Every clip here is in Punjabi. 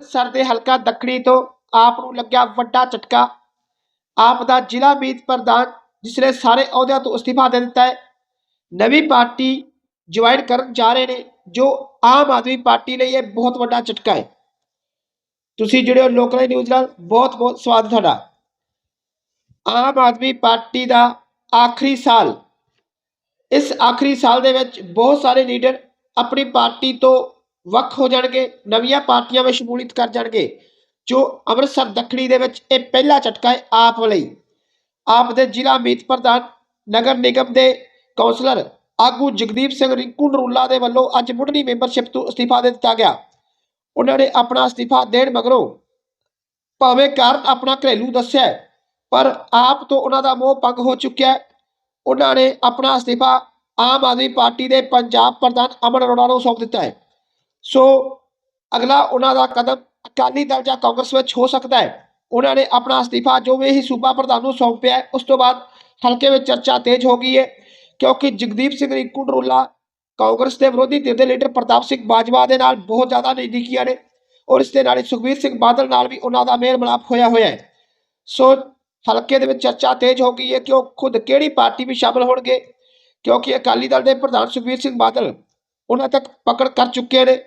ਸਰ ਦੇ ਹਲਕਾ ਦੱਖਣੀ ਤੋਂ ਆਪ ਨੂੰ ਲੱਗਿਆ ਵੱਡਾ ਝਟਕਾ। ਆਪ ਦਾ ਜ਼ਿਲ੍ਹਾ ਮੀਤ ਪ੍ਰਧਾਨ ਜਿਸ ਨੇ ਸਾਰੇ ਅਹੁਦਿਆਂ ਤੋਂ ਅਸਤੀਫਾ ਦੇ ਦਿੱਤਾ ਹੈ, ਨਵੀਂ ਪਾਰਟੀ ਜੁਆਇਨ ਕਰਨ ਜਾ ਰਹੇ ਨੇ, ਜੋ ਆਮ ਆਦਮੀ ਪਾਰਟੀ ਲਈ ਇਹ ਬਹੁਤ ਵੱਡਾ ਝਟਕਾ ਹੈ। ਤੁਸੀਂ ਜਿਹੜੇ ਹੋ ਲੋਕਲ ਨਿਊਜ਼ ਨਾਲ, ਬਹੁਤ ਬਹੁਤ ਸਵਾਗਤ ਤੁਹਾਡਾ। ਆਮ ਆਦਮੀ ਪਾਰਟੀ ਦਾ ਆਖਰੀ ਸਾਲ। ਇਸ ਆਖਰੀ ਸਾਲ ਦੇ ਵਿੱਚ ਬਹੁਤ ਸਾਰੇ ਲੀਡਰ ਆਪਣੀ ਪਾਰਟੀ ਤੋਂ ਵੱਖ ਹੋ ਜਾਣਗੇ, ਨਵੀਆਂ ਪਾਰਟੀਆਂ ਵਿੱਚ ਸ਼ਮੂਲੀਅਤ ਕਰ ਜਾਣਗੇ। ਜੋ ਅੰਮ੍ਰਿਤਸਰ ਦੱਖਣੀ ਦੇ ਵਿੱਚ ਇਹ ਪਹਿਲਾ ਝਟਕਾ ਹੈ ਆਪ ਲਈ। ਆਪ ਦੇ ਜ਼ਿਲ੍ਹਾ ਮੀਤ ਪ੍ਰਧਾਨ, ਨਗਰ ਨਿਗਮ ਦੇ ਕੌਂਸਲਰ ਆਗੂ ਜਗਦੀਪ ਸਿੰਘ ਰਿੰਕੂ ਨਰੂਲਾ ਦੇ ਵੱਲੋਂ ਅੱਜ ਮੁੱਢਲੀ ਮੈਂਬਰਸ਼ਿਪ ਤੋਂ ਅਸਤੀਫਾ ਦੇ ਦਿੱਤਾ ਗਿਆ। ਉਹਨਾਂ ਨੇ ਆਪਣਾ ਅਸਤੀਫਾ ਦੇਣ ਮਗਰੋਂ ਭਾਵੇਂ ਕਾਰਨ ਆਪਣਾ ਘਰੇਲੂ ਦੱਸਿਆ ਪਰ ਆਪ ਤੋਂ ਉਹਨਾਂ ਦਾ ਮੋਹ ਭੰਗ ਹੋ ਚੁੱਕਿਆ ਉਹਨਾਂ ਨੇ ਆਪਣਾ ਅਸਤੀਫਾ ਆਮ ਆਦਮੀ ਪਾਰਟੀ ਦੇ ਪੰਜਾਬ ਪ੍ਰਧਾਨ ਅਮਨ ਅਰੋੜਾ ਨੂੰ ਸੌਂਪ ਦਿੱਤਾ ਹੈ। ਸੋ ਅਗਲਾ ਉਹਨਾਂ ਦਾ ਕਦਮ ਅਕਾਲੀ ਦਲ ਜਾਂ ਕਾਂਗਰਸ ਵਿੱਚ ਹੋ ਸਕਦਾ ਹੈ। ਉਹਨਾਂ ਨੇ ਆਪਣਾ ਅਸਤੀਫਾ ਜੋ ਵੀ ਹੀ ਸੂਬਾ ਪ੍ਰਧਾਨ ਨੂੰ ਸੌਂਪਿਆ ਉਸ ਤੋਂ ਬਾਅਦ ਹਲਕੇ ਵਿੱਚ ਚਰਚਾ ਤੇਜ਼ ਹੋ ਗਈ ਹੈ, ਕਿਉਂਕਿ ਜਗਦੀਪ ਸਿੰਘ ਰਿੰਕੂ ਨਰੂਲਾ ਕਾਂਗਰਸ ਦੇ ਵਿਰੋਧੀ ਧਿਰ ਦੇ ਲੀਡਰ ਪ੍ਰਤਾਪ ਸਿੰਘ ਬਾਜਵਾ ਦੇ ਨਾਲ ਬਹੁਤ ਜ਼ਿਆਦਾ ਨਜ਼ਦੀਕੀਆਂ ਨੇ ਔਰ ਇਸ ਦੇ ਨਾਲ ਹੀ ਸੁਖਬੀਰ ਸਿੰਘ ਬਾਦਲ ਨਾਲ ਵੀ ਉਹਨਾਂ ਦਾ ਮੇਲ ਮਿਲਾਪ ਹੋਇਆ ਹੋਇਆ ਹੈ। ਸੋ ਹਲਕੇ ਦੇ ਵਿੱਚ ਚਰਚਾ ਤੇਜ਼ ਹੋ ਗਈ ਹੈ ਕਿ ਉਹ ਖੁਦ ਕਿਹੜੀ ਪਾਰਟੀ ਵਿੱਚ ਸ਼ਾਮਲ ਹੋਣਗੇ, ਕਿਉਂਕਿ ਅਕਾਲੀ ਦਲ ਦੇ ਪ੍ਰਧਾਨ ਸੁਖਬੀਰ ਸਿੰਘ ਬਾਦਲ ਉਹਨਾਂ ਤੱਕ ਪਕੜ ਕਰ ਚੁੱਕੇ ਨੇ।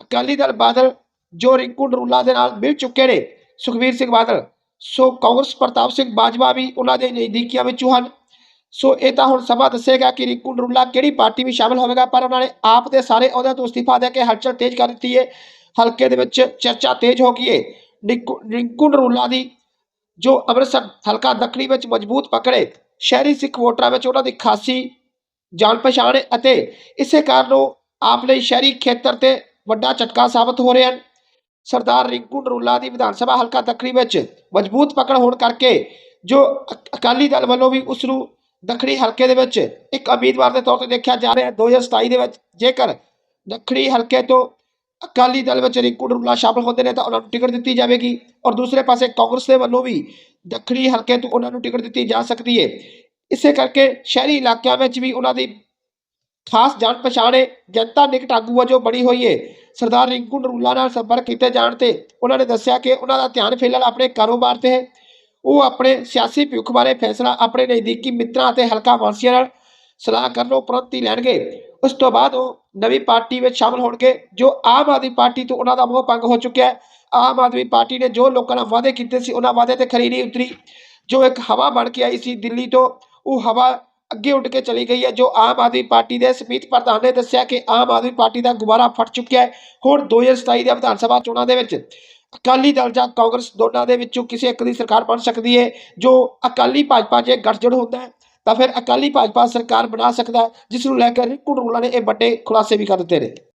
ਅਕਾਲੀ ਦਲ ਬਾਦਲ ਜੋ ਰਿੰਕੂ ਨਰੂਲਾ ਦੇ ਨਾਲ ਮਿਲ ਚੁੱਕੇ ਨੇ ਸੁਖਬੀਰ ਸਿੰਘ ਬਾਦਲ, ਸੋ ਕਾਂਗਰਸ ਪ੍ਰਤਾਪ ਸਿੰਘ ਬਾਜਵਾ ਵੀ ਉਹਨਾਂ ਦੇ ਨਜ਼ਦੀਕੀਆਂ ਵਿੱਚੋਂ ਹਨ। ਸੋ ਇਹ ਤਾਂ ਹੁਣ ਸਮਾਂ ਦੱਸੇਗਾ ਕਿ ਰਿੰਕੂ ਨਰੂਲਾ ਕਿਹੜੀ ਪਾਰਟੀ ਵਿੱਚ ਸ਼ਾਮਲ ਹੋਵੇਗਾ, ਪਰ ਉਹਨਾਂ ਨੇ ਆਪ ਦੇ ਸਾਰੇ ਅਹੁਦਿਆਂ ਤੋਂ ਅਸਤੀਫਾ ਦੇ ਕੇ ਹਲਚਲ ਤੇਜ਼ ਕਰ ਦਿੱਤੀ ਹੈ ਹਲਕੇ ਦੇ ਵਿੱਚ ਚਰਚਾ ਤੇਜ਼ ਹੋ ਗਈ ਹੈ ਰਿੰਕੂ ਰਿੰਕੂ ਨਰੂਲਾ ਦੀ ਜੋ ਅੰਮ੍ਰਿਤਸਰ ਹਲਕਾ ਦੱਖਣੀ ਵਿੱਚ ਮਜ਼ਬੂਤ ਪਕੜੇ, ਸ਼ਹਿਰੀ ਸਿੱਖ ਵੋਟਰਾਂ ਵਿੱਚ ਉਹਨਾਂ ਦੀ ਖਾਸੀ ਜਾਣ ਪਛਾਣ ਹੈ ਅਤੇ ਇਸੇ ਕਾਰਨ ਉਹ ਆਪ ਲਈ ਸ਼ਹਿਰੀ ਖੇਤਰ ਤੇ ਵੱਡਾ ਝਟਕਾ ਸਾਬਤ ਹੋ ਰਹੇ ਹਨ ਸਰਦਾਰ ਰਿੰਕੂ ਨਰੂਲਾ ਦੀ ਵਿਧਾਨ ਸਭਾ ਹਲਕਾ ਦੱਖਣੀ ਵਿੱਚ ਮਜ਼ਬੂਤ ਪਕੜ ਹੋਣ ਕਰਕੇ ਜੋ ਅਕਾਲੀ ਦਲ ਵੱਲੋਂ ਵੀ ਉਸ ਨੂੰ ਦੱਖਣੀ ਹਲਕੇ ਦੇ ਵਿੱਚ ਇੱਕ ਉਮੀਦਵਾਰ ਦੇ ਤੌਰ ਤੇ ਦੇਖਿਆ ਜਾ ਰਿਹਾ ਹੈ। 2027 ਦੇ ਵਿੱਚ ਜੇਕਰ ਦੱਖਣੀ ਹਲਕੇ ਤੋਂ ਅਕਾਲੀ ਦਲ ਵਿੱਚ ਰਿੰਕੂ ਨਰੂਲਾ ਸ਼ਾਮਲ ਹੁੰਦੇ ਨੇ ਤਾਂ ਉਹਨਾਂ ਨੂੰ ਟਿਕਟ ਦਿੱਤੀ ਜਾਵੇਗੀ ਔਰ ਦੂਸਰੇ ਪਾਸੇ ਕਾਂਗਰਸ ਦੇ ਵੱਲੋਂ ਵੀ ਦੱਖਣੀ ਹਲਕੇ ਤੋਂ ਉਹਨਾਂ ਨੂੰ ਟਿਕਟ ਦਿੱਤੀ ਜਾ ਸਕਦੀ ਹੈ। ਇਸੇ ਕਰਕੇ ਸ਼ਹਿਰੀ ਇਲਾਕਿਆਂ ਵਿੱਚ ਵੀ ਉਹਨਾਂ ਦੀ ਖਾਸ ਜਾਣ ਪਛਾਣ ਹੈ। ਜਨਤਾ ਨਿਕਟ ਆਗੂ ਵਜੋਂ ਬਣੀ ਹੋਈ ਹੈ। ਸਰਦਾਰ ਰਿੰਕੂ ਨਰੂਲਾ ਨਾਲ ਸੰਪਰਕ ਕੀਤੇ ਜਾਣ ਤੇ ਉਹਨਾਂ ਨੇ ਦੱਸਿਆ ਕਿ ਉਹਨਾਂ ਦਾ ਧਿਆਨ ਫਿਲਹਾਲ ਆਪਣੇ ਕਾਰੋਬਾਰ ਤੇ ਹੈ। ਉਹ ਆਪਣੇ ਸਿਆਸੀ ਭਵਿੱਖ ਬਾਰੇ ਫੈਸਲਾ ਆਪਣੇ ਨਜ਼ਦੀਕੀ ਮਿੱਤਰਾਂ ਅਤੇ ਹਲਕਾ ਵਾਸੀਆਂ ਨਾਲ ਸਲਾਹ ਕਰਨ ਉਪਰੰਤ ਹੀ ਲੈਣਗੇ। ਉਸ ਤੋਂ ਬਾਅਦ ਉਹ ਨਵੀਂ ਪਾਰਟੀ ਵਿੱਚ ਸ਼ਾਮਲ ਹੋਣਗੇ, ਜੋ ਆਮ ਆਦਮੀ ਪਾਰਟੀ ਤੋਂ ਉਹਨਾਂ ਦਾ ਮੋਹ ਭੰਗ ਹੋ ਚੁੱਕਿਆ ਹੈ। ਆਮ ਆਦਮੀ ਪਾਰਟੀ ਨੇ ਜੋ ਲੋਕਾਂ ਨਾਲ ਵਾਅਦੇ ਕੀਤੇ ਸੀ, ਉਹਨਾਂ ਵਾਅਦੇ ਤੇ ਖਰੀ ਨਹੀਂ ਉਤਰੀ। ਜੋ ਇੱਕ ਹਵਾ ਬਣ ਕੇ ਆਈ ਸੀ ਦਿੱਲੀ ਤੋਂ, ਉਹ ਹਵਾ ਅੱਗੇ ਉੱਡ ਕੇ ਚਲੀ ਗਈ ਹੈ, ਜੋ ਆਮ ਆਦਮੀ ਪਾਰਟੀ ਦੇ ਸਮੀਤ ਪ੍ਰਧਾਨ ਨੇ ਦੱਸਿਆ ਕਿ ਆਮ ਆਦਮੀ ਪਾਰਟੀ ਦਾ ਗੁਬਾਰਾ ਫਟ ਚੁੱਕਿਆ ਹੈ। ਹੁਣ 2027 ਦੇ ਵਿਧਾਨ ਸਭਾ ਚੋਣਾਂ ਦੇ ਵਿੱਚ ਅਕਾਲੀ ਦਲ ਜਾਂ ਕਾਂਗਰਸ ਦੋਨਾਂ ਦੇ ਵਿੱਚੋਂ ਕਿਸੇ ਇੱਕ ਦੀ ਸਰਕਾਰ ਬਣ ਸਕਦੀ ਹੈ, ਜੋ ਅਕਾਲੀ ਭਾਜਪਾ ਜੇ ਗੱਠਜੋੜ ਹੁੰਦਾ ਹੈ, ਤਾਂ ਫਿਰ ਅਕਾਲੀ ਭਾਜਪਾ ਸਰਕਾਰ ਬਣਾ ਸਕਦਾ ਜਿਸ ਨੂੰ ਲੈ ਕੇ ਰਿੰਕੂ ਨਰੂਲਾ ਨੇ ਇਹ ਵੱਡੇ ਖੁਲਾਸੇ ਵੀ ਕਰ ਦਿੱਤੇ ਨੇ।